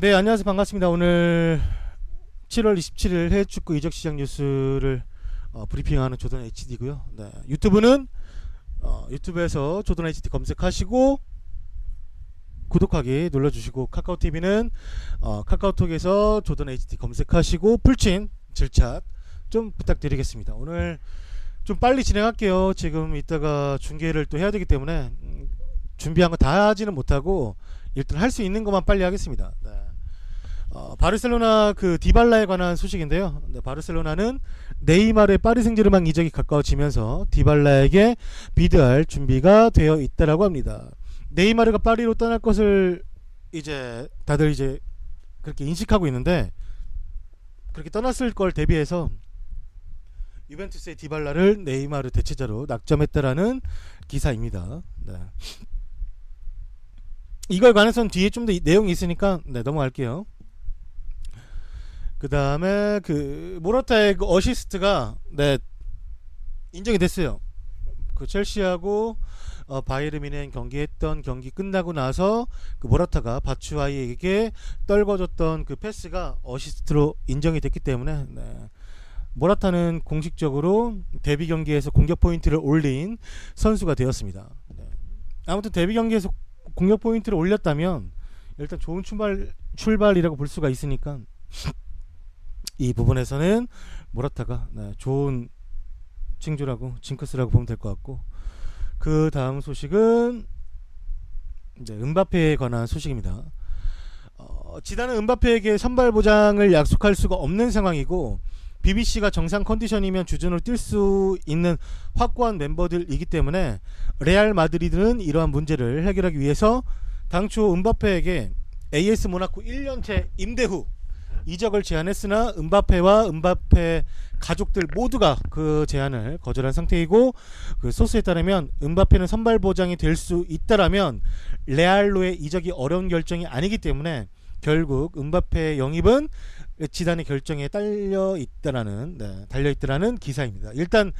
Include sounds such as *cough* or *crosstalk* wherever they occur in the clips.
네, 안녕하세요. 반갑습니다. 오늘 7월 27일 해외 축구 이적 시장 뉴스를 어, 브리핑하는 조던 HD고요. 네, 유튜브는 어, 유튜브에서 조던 HD 검색하시고 구독하기 눌러주시고 카카오 TV는 어, 카카오톡에서 조던 HD 검색하시고 풀친 질샷 좀 부탁드리겠습니다. 오늘 좀 빨리 진행할게요. 지금 이따가 중계를 또 해야 되기 때문에 음, 준비한 거 다 하지는 못하고 일단 할 수 있는 것만 빨리 하겠습니다. 네. 어, 바르셀로나 그 디발라에 관한 소식인데요. 네, 바르셀로나는 네이마르의 파리 생제르맹 이적이 가까워지면서 디발라에게 비드할 준비가 되어 있다라고 합니다. 네이마르가 파리로 떠날 것을 이제 다들 이제 그렇게 인식하고 있는데 그렇게 떠났을 걸 대비해서 유벤투스의 디발라를 네이마르 대체자로 낙점했다라는 기사입니다. 네. 이걸 관해서는 뒤에 좀 더 내용이 있으니까 네, 넘어갈게요. 그 다음에 그 모라타의 그 어시스트가 네 인정이 됐어요. 그 첼시하고 어, 바이에른 미넨 경기했던 경기 끝나고 나서 그 모라타가 바추아이에게 떨궈줬던 그 패스가 어시스트로 인정이 됐기 때문에 네. 모라타는 공식적으로 데뷔 경기에서 공격 포인트를 올린 선수가 되었습니다. 네. 아무튼 데뷔 경기에서 공격 포인트를 올렸다면 일단 좋은 출발 출발이라고 볼 수가 있으니까 이 부분에서는 모라타가 네, 좋은 징조라고 징크스라고 보면 될 것 같고 그 다음 소식은 이제 은바페에 관한 소식입니다. 어, 지단은 은바페에게 선발 보장을 약속할 수가 없는 상황이고 BBC가 정상 컨디션이면 주전으로 뛸수 있는 확고한 멤버들이기 때문에 레알 마드리드는 이러한 문제를 해결하기 위해서 당초 은바페에게 AS 모나코 1년째 임대 후 이적을 제안했으나 은바페와 은바페 가족들 모두가 그 제안을 거절한 상태이고 그 소스에 따르면 은바페는 선발 보장이 될 수 있다라면 레알로의 이적이 어려운 결정이 아니기 때문에 결국 은바페 영입은 지단의 결정에 딸려 있다라는 네, 달려 있다라는 기사입니다. 일단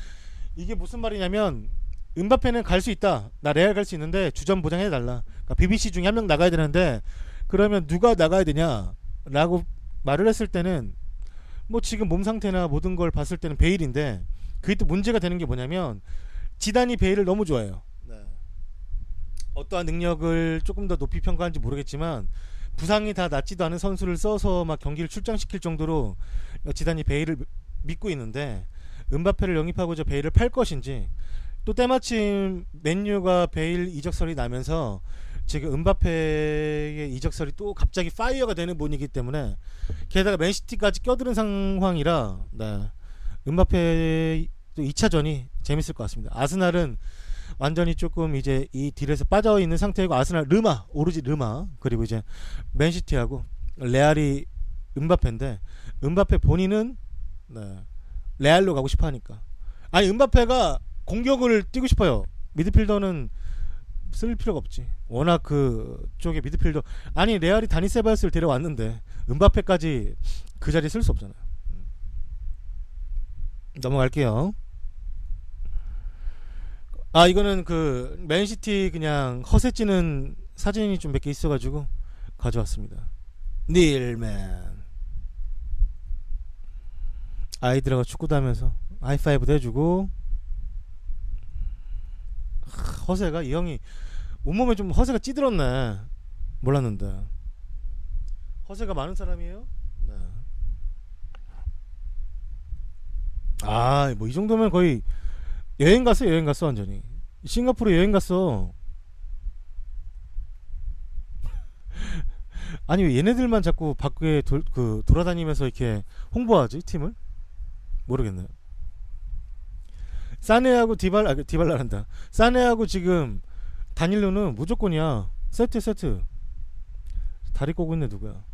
이게 무슨 말이냐면 은바페는 갈 수 있다. 나 레알 갈 수 있는데 주전 보장해 달라. 그러니까 BBC 중에 한 명 나가야 되는데 그러면 누가 나가야 되냐라고 말을 했을 때는 뭐 지금 몸 상태나 모든 걸 봤을 때는 베일인데 그게 또 문제가 되는 게 뭐냐면 지단이 베일을 너무 좋아해요. 네. 어떠한 능력을 조금 더 높이 평가하는지 모르겠지만 부상이 다 낫지도 않은 선수를 써서 막 경기를 출장시킬 정도로 지단이 베일을 믿고 있는데 은바페를 영입하고자 베일을 팔 것인지 또 때마침 맨유가 베일 이적설이 나면서 지금 은바페의 이적설이 또 갑자기 파이어가 되는 분이기 때문에 게다가 맨시티까지 껴드는 상황이라 네. 은바페 또 2차전이 재밌을 것 같습니다. 아스날은 완전히 조금 이제 이 딜에서 빠져 있는 상태이고 아스날 르마 오로지 르마 그리고 이제 맨시티하고 레알이 은바페인데 은바페 본인은 네, 레알로 가고 싶어 하니까. 아니 은바페가 공격을 뛰고 싶어요. 미드필더는 쓸 필요가 없지. 워낙 그 쪽에 미드필더 아니 레알이 다니 세바스를 데려왔는데 은바페까지 그 자리에 쓸 수 없잖아요. 음. 넘어갈게요 아 이거는 그 맨시티 그냥 허세 찌는 사진이 좀 몇 개 있어가지고 가져왔습니다. 닐맨 아이들하고 축구도 하면서 하이파이브도 해주고 하, 허세가 이 형이 온몸에 좀 허세가 찌들었네 몰랐는데 허세가 많은 사람이에요? 네. 아뭐 이 정도면 거의 여행 갔어 여행 갔어 완전히. 싱가포르 여행 갔어. *laughs* 아니 왜 얘네들만 자꾸 밖에 돌, 그 돌아다니면서 이렇게 홍보하지 팀을? 모르겠네요. 사네하고 디발 아 디발라란다. 사네하고 지금 다닐로는 무조건이야. 세트 세트. 다리 꼬고 있네 누구야?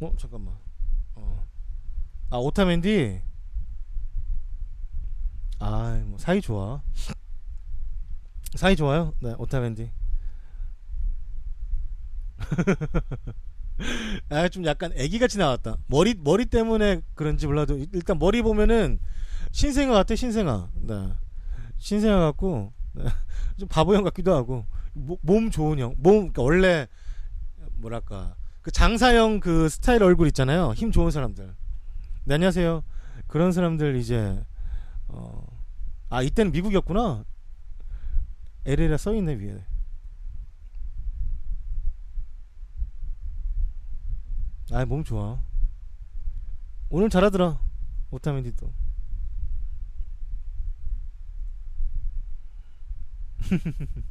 어 잠깐만. 어. 아 오타멘디 아, 뭐 사이 좋아. 사이 좋아요? 네, 오타멘디. *laughs* 아, 좀 약간 애기같이 나왔다. 머리 머리 때문에 그런지 몰라도 일단 머리 보면은 신생아 같아, 신생아. 네. 신생아 같고 네. *laughs* 좀 바보형 같기도 하고 모, 몸 좋은 형. 몸 그러니까 원래 뭐랄까 그 장사형 그 스타일 얼굴 있잖아요. 힘 좋은 사람들. 네, 안녕하세요. 그런 사람들 이제 어, 아 이때는 미국이었구나. LA라 써 있네 위에. 아 몸 좋아. 오늘 잘하더라. 오타멘디도. *laughs*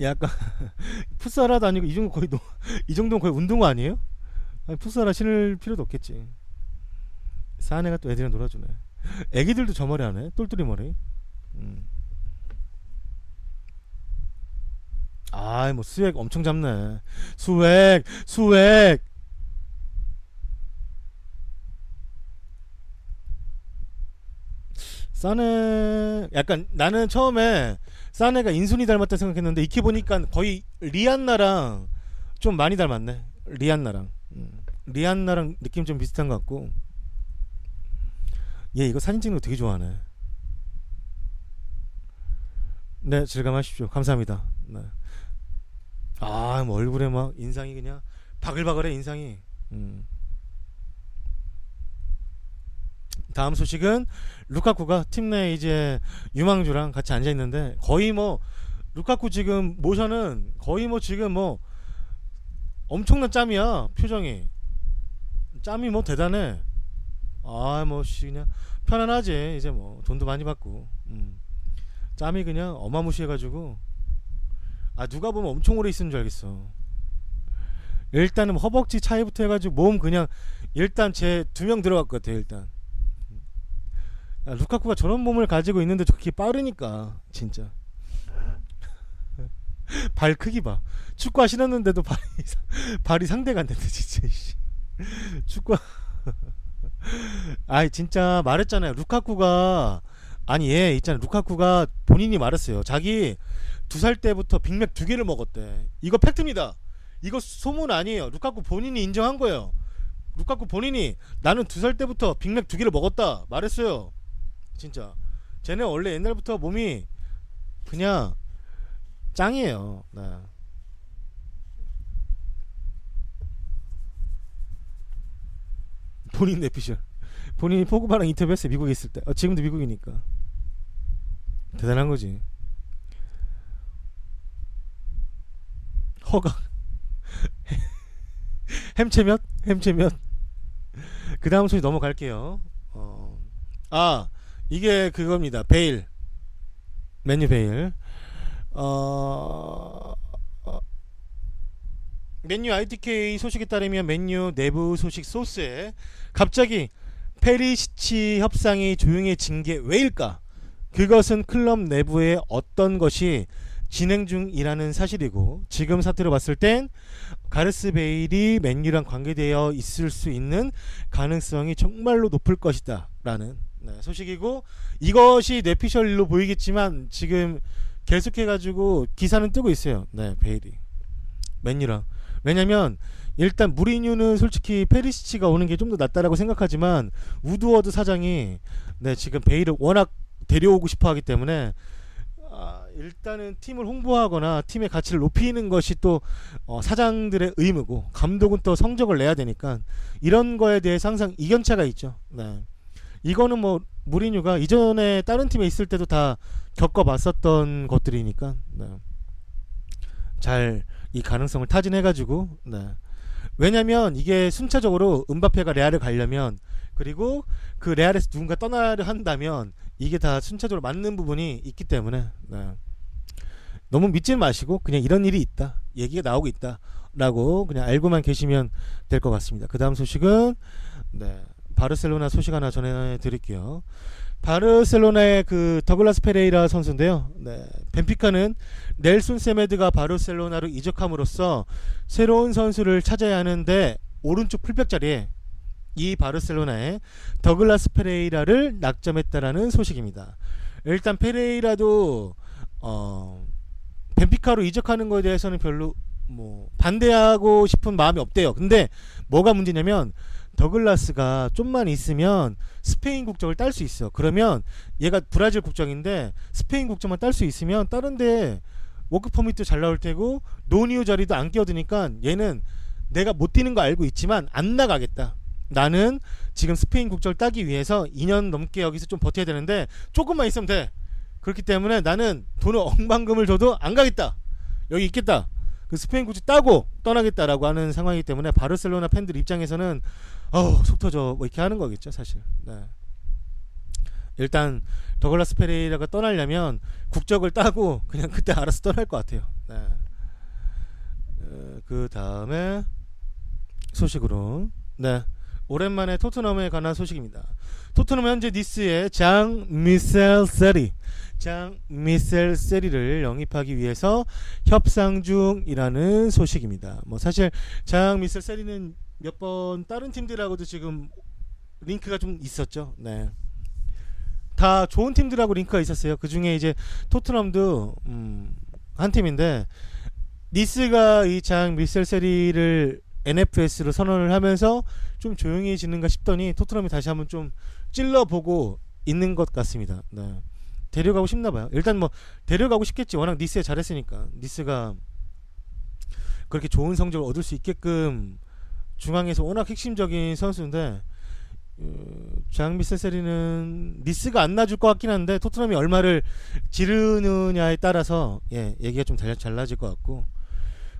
약간 *laughs* 풋살하도 아니고 이 정도 거의 노, 이 정도는 거의 운동 아니에요? 아니, 풋살화 신을 필요도 없겠지. 사내가 또 애들이랑 놀아주네. 애기들도 저 머리 하네. 똘똘이 머리. 음. 아이 뭐 수액 엄청 잡네. 수액 수액. 싸네 약간 나는 처음에 싸네가 인순이 닮았다 생각했는데 익히 보니까 거의 리안나랑 좀 많이 닮았네 리안나랑 음. 리안나랑 느낌 좀 비슷한 것 같고 얘 이거 사진 찍는 거 되게 좋아하네. 네 즐감하십시오. 감사합니다. 네. 아 뭐 얼굴에 막 인상이 그냥 바글바글해 인상이. 음. 다음 소식은 루카쿠가 팀 내 이제 유망주랑 같이 앉아 있는데 거의 뭐 루카쿠 지금 모션은 거의 뭐 지금 뭐 엄청난 짬이야 표정이. 짬이 뭐 대단해 아뭐 그냥 편안하지. 이제 뭐 돈도 많이 받고. 음. 짬이 그냥 어마무시해가지고. 아 누가 보면 엄청 오래 있는 줄 알겠어. 일단은 허벅지 차이부터 해가지고 몸 그냥 일단 제 두 명 들어갈 것 같아 일단. 야, 루카쿠가 저런 몸을 가지고 있는데 저렇게 빠르니까 진짜. *laughs* 발 크기 봐. 축구화 신었는데도 발이 상- 발이 상대가 안 된다 진짜 씨. 축구 *laughs* 아이 진짜 말했잖아요. 루카쿠가 아니 얘 있잖아 루카쿠가 본인이 말했어요. 자기 두 살 때부터 빅맥 두 개를 먹었대. 이거 팩트입니다. 이거 소문 아니에요. 루카쿠 본인이 인정한 거예요. 루카쿠 본인이 나는 두 살 때부터 빅맥 두 개를 먹었다 말했어요. 진짜. 쟤네 원래 옛날부터 몸이 그냥 짱이에요. 네. 본인 내피셜. 본인이 포그바랑 인터뷰했어요. 미국에 있을 때. 어, 지금도 미국이니까. 대단한 거지. 허각. 햄채몇? 햄채몇? 그 다음 소리 넘어갈게요. 어. 아, 이게 그겁니다. 베일. 메뉴 베일. 어, 어, 맨유 ITK 소식에 따르면 맨유 내부 소식 소스에 갑자기 페리시치 협상이 조용해진 게 왜일까? 그것은 클럽 내부에 어떤 것이 진행 중이라는 사실이고 지금 사태로 봤을 땐 가르스 베일이 맨유랑 관계되어 있을 수 있는 가능성이 정말로 높을 것이다 라는 네, 소식이고 이것이 뇌피셜로 보이겠지만 지금 계속해가지고 기사는 뜨고 있어요. 네, 베일이 맨유랑 왜냐면 일단 무리뉴는 솔직히 페리시치가 오는 게 좀 더 낫다라고 생각하지만 우드워드 사장이 네 지금 베일을 워낙 데려오고 싶어하기 때문에 아, 일단은 팀을 홍보하거나 팀의 가치를 높이는 것이 또 어, 사장들의 의무고 감독은 또 성적을 내야 되니까 이런 거에 대해서 항상 이견차가 있죠. 네. 이거는 뭐 무리뉴가 이전에 다른 팀에 있을 때도 다 겪어봤었던 것들이니까 네. 잘 이 가능성을 타진해가지고 네. 왜냐면 이게 순차적으로 은바페가 레알을 가려면 그리고 그 레알에서 누군가 떠나려 한다면 이게 다 순차적으로 맞는 부분이 있기 때문에 네. 너무 믿지 마시고 그냥 이런 일이 있다 얘기가 나오고 있다라고 그냥 알고만 계시면 될 것 같습니다. 그 다음 소식은 네. 바르셀로나 소식 하나 전해드릴게요. 바르셀로나의 그 더글라스 페레이라 선수인데요. 네, 벤피카는 넬슨 세메드가 바르셀로나로 이적함으로써 새로운 선수를 찾아야 하는데 오른쪽 풀백 자리에 이 바르셀로나의 더글라스 페레이라를 낙점했다라는 소식입니다. 일단 페레이라도 어 벤피카로 이적하는 것에 대해서는 별로 뭐 반대하고 싶은 마음이 없대요. 근데 뭐가 문제냐면 더글라스가 좀만 있으면 스페인 국적을 딸 수 있어. 그러면 얘가 브라질 국적인데 스페인 국적만 딸 수 있으면 다른데 워크 퍼밋도 잘 나올 테고 노니오 자리도 안 끼어드니까 얘는 내가 못 뛰는 거 알고 있지만 안 나가겠다. 나는 지금 스페인 국적을 따기 위해서 2년 넘게 여기서 좀 버텨야 되는데 조금만 있으면 돼. 그렇기 때문에 나는 돈을 *laughs* 억만금을 줘도 안 가겠다. 여기 있겠다. 그 스페인 국적 따고 떠나겠다라고 하는 상황이기 때문에 바르셀로나 팬들 입장에서는 어우 속 터져 뭐 이렇게 하는 거겠죠 사실. 네. 일단 더글라스 페레이라가 떠나려면 국적을 따고 그냥 그때 알아서 떠날 것 같아요. 네. 어, 그 다음에 소식으로 네 오랜만에 토트넘에 관한 소식입니다. 토트넘 현재 니스의 장 미셀 세리 장 미셀 세리를 영입하기 위해서 협상 중이라는 소식입니다. 뭐 사실 장 미셀 세리는 몇 번 다른 팀들하고도 지금 링크가 좀 있었죠. 네. 다 좋은 팀들하고 링크가 있었어요. 그 중에 이제 토트넘도 음, 한 팀인데 니스가 이 장 미셀 세리를 NFS로 선언을 하면서 좀 조용해지는가 싶더니 토트넘이 다시 한번 좀 찔러보고 있는 것 같습니다. 네. 데려가고 싶나 봐요. 일단 뭐 데려가고 싶겠지. 워낙 니스에 잘했으니까. 니스가 그렇게 좋은 성적을 얻을 수 있게끔 중앙에서 워낙 핵심적인 선수인데 어, 장미셀 세리는 니스가 안 놔줄 것 같긴 한데 토트넘이 얼마를 지르느냐에 따라서 예 얘기가 좀 달- 달라질 것 같고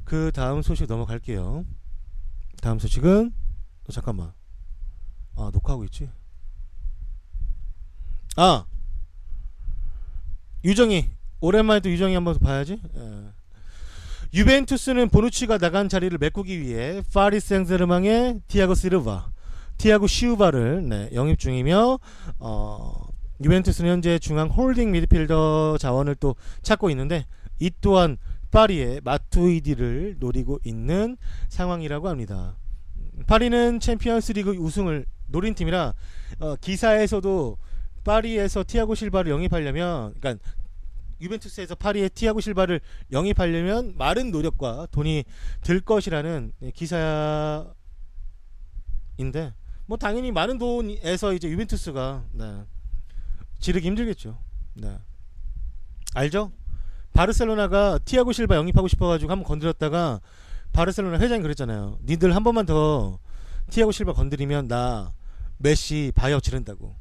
그 다음 소식 넘어갈게요. 다음 소식은 어, 잠깐만. 아 녹화하고 있지? 아! 유정이 오랜만에 또 유정이 한번 봐야지? 예. 유벤투스는 보누치가 나간 자리를 메꾸기 위해 파리 생제르맹의 티아고 시르바 티아고 시우바를 네, 영입 중이며 어, 유벤투스는 현재 중앙 홀딩 미드필더 자원을 또 찾고 있는데 이 또한 파리의 마투이디를 노리고 있는 상황이라고 합니다. 파리는 챔피언스리그 우승을 노린 팀이라 어, 기사에서도 파리에서 티아고 실바를 영입하려면 그러니까 유벤투스에서 파리에 티아고 실바를 영입하려면 많은 노력과 돈이 들 것이라는 네, 기사인데 뭐 당연히 많은 돈에서 이제 유벤투스가 네, 지르기 힘들겠죠. 네. 알죠? 바르셀로나가 티아고 실바 영입하고 싶어가지고 한번 건드렸다가 바르셀로나 회장이 그랬잖아요. 니들 한 번만 더 티아고 실바 건드리면 나 메시 바이아웃 지른다고.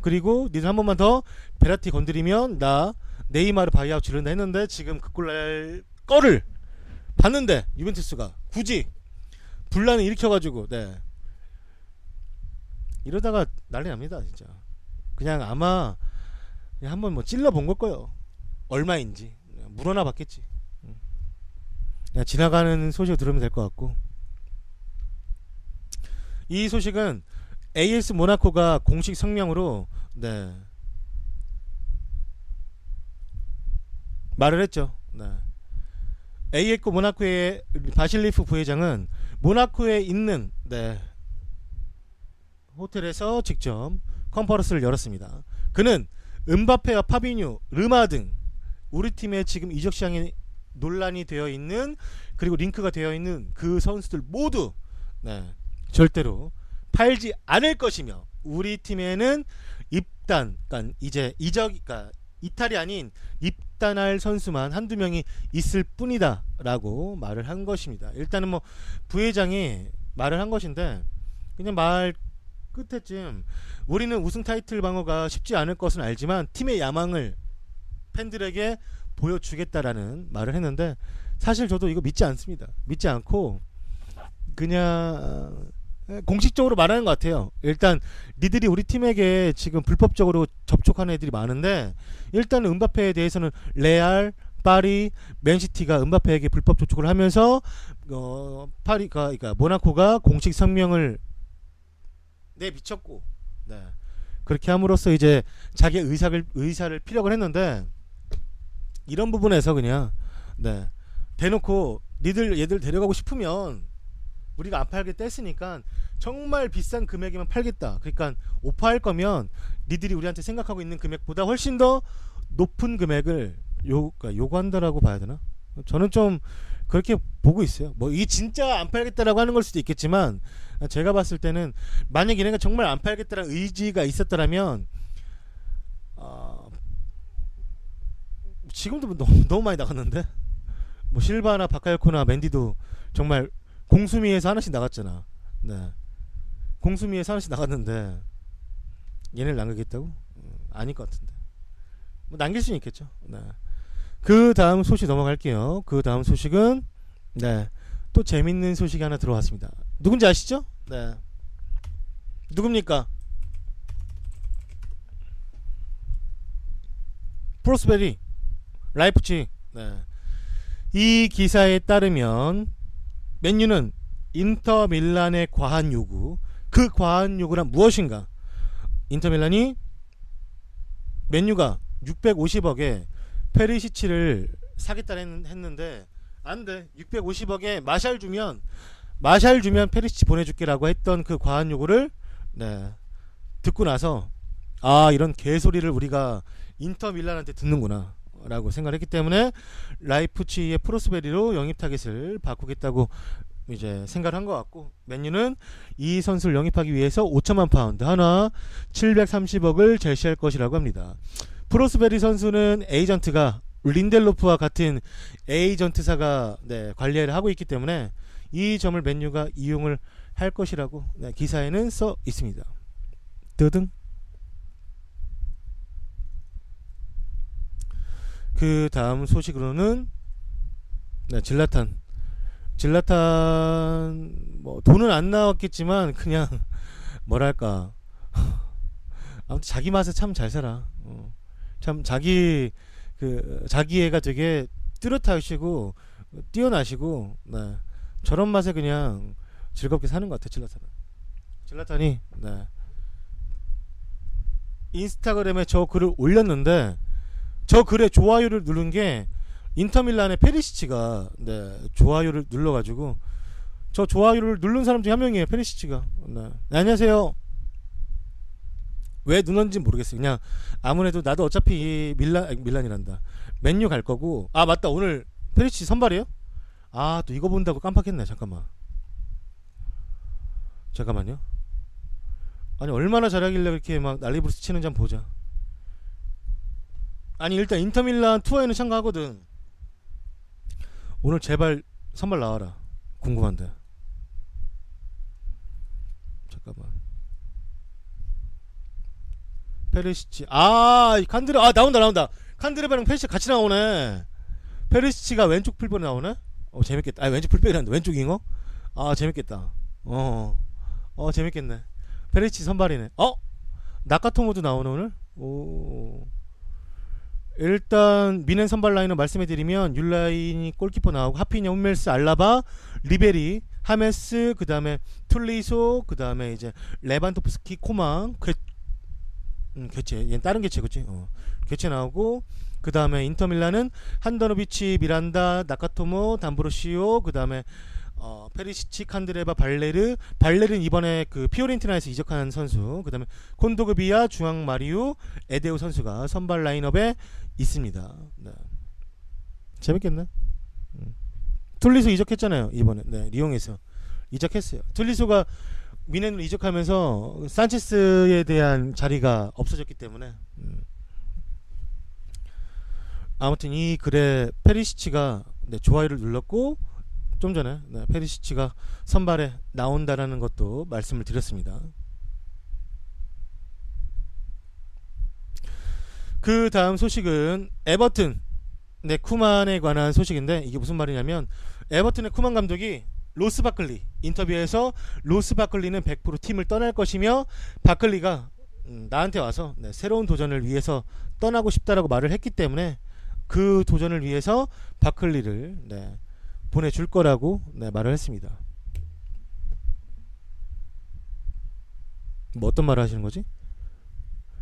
그리고 니들 한 번만 더 베라티 건드리면 나 네이마르 바이아웃 지른다 했는데 지금 그꼴날 거를 봤는데 유벤투스가 굳이 분란을 일으켜가지고 네 이러다가 난리 납니다 진짜 그냥 아마 한번 뭐 찔러 본 걸 거예요 얼마인지 물어나 봤겠지 음. 그냥 지나가는 소식을 들으면 될 것 같고 이 소식은 AS 모나코가 공식 성명으로 네 말을 했죠. 네. AS 모나코의 바실리프 부회장은 모나코에 있는 네, 호텔에서 직접 컨퍼런스를 열었습니다. 그는 은바페와 파비뉴, 르마 등 우리 팀의 지금 이적 시장에 논란이 되어 있는 그리고 링크가 되어 있는 그 선수들 모두 네, 절대로 팔지 않을 것이며 우리 팀에는 입단, 그러니까 이제 이적, 그러니까 이탈이 아닌 입단할 선수만 한두 명이 있을 뿐이다라고 말을 한 것입니다. 일단은 뭐 부회장이 말을 한 것인데 그냥 말 끝에쯤 우리는 우승 타이틀 방어가 쉽지 않을 것은 알지만 팀의 야망을 팬들에게 보여주겠다라는 말을 했는데 사실 저도 이거 믿지 않습니다. 믿지 않고 그냥 공식적으로 말하는 것 같아요. 일단 니들이 우리 팀에게 지금 불법적으로 접촉하는 애들이 많은데 일단 은바페에 대해서는 레알, 파리, 맨시티가 은바페에게 불법 접촉을 하면서 어, 파리가 그러니까 모나코가 공식 성명을 내비쳤고 네. 그렇게 함으로써 이제 자기 의사를 의사를 피력을 했는데 이런 부분에서 그냥 네. 대놓고 니들 얘들 데려가고 싶으면 우리가 안 팔게 뗐으니까 정말 비싼 금액이면 팔겠다. 그러니까 오파할 거면 니들이 우리한테 생각하고 있는 금액보다 훨씬 더 높은 금액을 요 그러니까 요구한다라고 봐야 되나? 저는 좀 그렇게 보고 있어요. 뭐 이게 진짜 안 팔겠다라고 하는 걸 수도 있겠지만 제가 봤을 때는 만약 얘네가 정말 안 팔겠다라는 의지가 있었더라면 어, 지금도 뭐 너무, 너무 많이 나갔는데 뭐 실바나 바카요코나 맨디도 정말 공수미에서 하나씩 나갔잖아. 네. 공수미에서 하나씩 나갔는데 얘네를 남기겠다고? 음, 아닐 것 같은데. 뭐 남길 수는 있겠죠. 네. 그 다음 소식 넘어갈게요. 그 다음 소식은 네. 또 재밌는 소식이 하나 들어왔습니다. 누군지 아시죠? 네. 누굽니까? 프로스베리 라이프치. 네. 이 기사에 따르면 맨유는 인터 밀란의 과한 요구, 그 과한 요구란 무엇인가? 인터 밀란이 맨유가 650억에 페리시치를 사겠다 했는데 안 돼. 650억에 마샬 주면 마샬 주면 페리시치 보내줄게라고 했던 그 과한 요구를 네, 듣고 나서 아 이런 개소리를 우리가 인터 밀란한테 듣는구나 라고 생각했기 때문에 라이프치히의 프로스베리로 영입 타겟을 바꾸겠다고 이제 생각을 한것 같고 맨유는 이 선수를 영입하기 위해서 5천만 파운드 하나 730억을 제시할 것이라고 합니다. 프로스베리 선수는 에이전트가 린델로프와 같은 에이전트사가 네, 관리를 하고 있기 때문에 이 점을 맨유가 이용을 할 것이라고 네, 기사에는 써 있습니다. 뜨등. 그 다음 소식으로는 네, 질라탄 질라탄 뭐 돈은 안 나왔겠지만 그냥 *laughs* 뭐랄까 아무튼 자기 맛에 참 잘 살아 어. 참 자기 그 자기 애가 되게 뚜렷하시고 뛰어나시고 네. 저런 맛에 그냥 즐겁게 사는 것 같아 질라탄은 질라탄이 네. 인스타그램에 저 글을 올렸는데 저 글에 좋아요를 누른 게 인터밀란의 페리시치가 네, 좋아요를 눌러가지고 저 좋아요를 누른 사람 중에 한 명이에요 페리시치가. 네. 네, 안녕하세요. 왜 눌렀는지 모르겠어요. 그냥 아무래도 나도 어차피 밀란 밀란이란다. 맨유 갈 거고. 아 맞다. 오늘 페리시치 선발이에요? 아 또 이거 본다고 깜빡했네. 잠깐만. 잠깐만요. 아니 얼마나 잘하길래 그렇게 막 난리부르스 치는지 한번 보자 아니 일단 인터밀란 투어에는 참가하거든. 오늘 제발 선발 나와라. 궁금한데. 잠깐만. 페르시치 아 칸드레 아 나온다 나온다. 칸드레바랑 페르시치 같이 나오네. 페르시치가 왼쪽 풀백에 나오네? 어 재밌겠다. 아 왼쪽 풀백이란다. 왼쪽 잉어? 아 재밌겠다. 어어. 어, 재밌겠네. 페르시치 선발이네. 어? 나카토모도 나오네 오늘? 오 일단 미넨 선발 라인을 말씀해드리면 율라인이 골키퍼 나오고 하피냐, 홈멜스, 알라바, 리베리, 하메스, 그 다음에 툴리소, 그 다음에 이제 레반토프스키, 코망, 괴, 음, 교체, 얘는 다른 교체 그치? 어. 교체 나오고 그 다음에 인터밀라는 한더노비치, 미란다, 나카토모, 담브로시오, 그 다음에 어, 페리시치, 칸드레바, 발레르, 발레르는 이번에 그 피오렌티나에서 이적한 선수, 그 다음에 콘도그비아, 중앙 마리우, 에데우 선수가 선발 라인업에 있습니다. 네. 재밌겠네. 음. 툴리소 이적했잖아요 이번에 네, 리옹에서 이적했어요. 툴리소가 미넨으로 이적하면서 산체스에 대한 자리가 없어졌기 때문에 음. 아무튼 이 글에 페리시치가 네, 좋아요를 눌렀고 좀 전에 네, 페리시치가 선발에 나온다라는 것도 말씀을 드렸습니다. 그 다음 소식은 에버튼 네 쿠만에 관한 소식인데 이게 무슨 말이냐면 에버튼의 쿠만 감독이 로스 바클리 인터뷰에서 로스 바클리는 100% 팀을 떠날 것이며 바클리가 음, 나한테 와서 네, 새로운 도전을 위해서 떠나고 싶다라고 말을 했기 때문에 그 도전을 위해서 바클리를 네, 보내줄 거라고 네, 말을 했습니다. 뭐 어떤 말을 하시는 거지?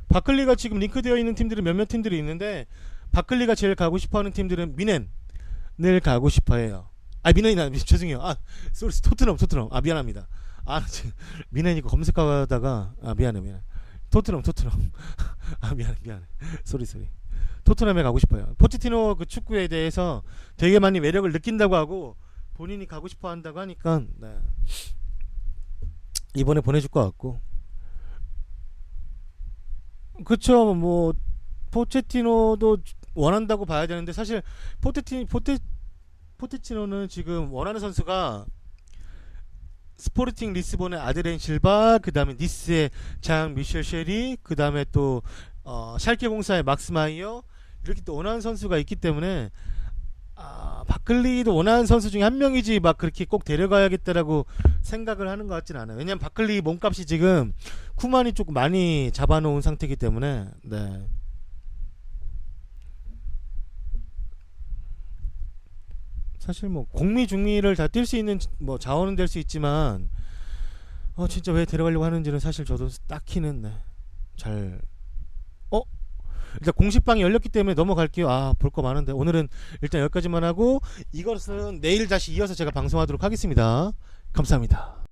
바클리가 지금 링크되어 있는 팀들은 몇몇 팀들이 있는데 바클리가 제일 가고 싶어하는 팀들은 미넨을 가고 싶어해요. 아 미넨이 나 *laughs* 죄송해요. 아 소리 토트넘 토트넘 아 미안합니다. 아 지금 미넨 이거 검색하다가 아 미안해 미안. 토트넘 토트넘 *laughs* 아 미안해 미안해. 소리 소리. 토트넘에 가고 싶어요. 포티티노 그 축구에 대해서 되게 많이 매력을 느낀다고 하고 본인이 가고 싶어 한다고 하니까 네. 이번에 보내줄 것 같고 그쵸 뭐 포체티노도 원한다고 봐야 되는데 사실 포테티 포테 포테티노는 지금 원하는 선수가 스포르팅 리스본의 아드렌 실바, 그 다음에 니스의 장 미셸 쉐리, 그 다음에 또 어, 샬케 공사의 막스 마이어 이렇게 또 원하는 선수가 있기 때문에 아, 바클리도 원하는 선수 중에 한 명이지 막 그렇게 꼭 데려가야겠다라고 생각을 하는 것 같진 않아요. 왜냐면 바클리 몸값이 지금 쿠만이 조금 많이 잡아놓은 상태이기 때문에 네. 사실 뭐 공미 중미를 다 뛸 수 있는 뭐 자원은 될 수 있지만 어 진짜 왜 데려가려고 하는지는 사실 저도 딱히는 네. 잘 어? 일단 공식방이 열렸기 때문에 넘어갈게요. 아, 볼 거 많은데. 오늘은 일단 여기까지만 하고 이것은 내일 다시 이어서 제가 방송하도록 하겠습니다. 감사합니다.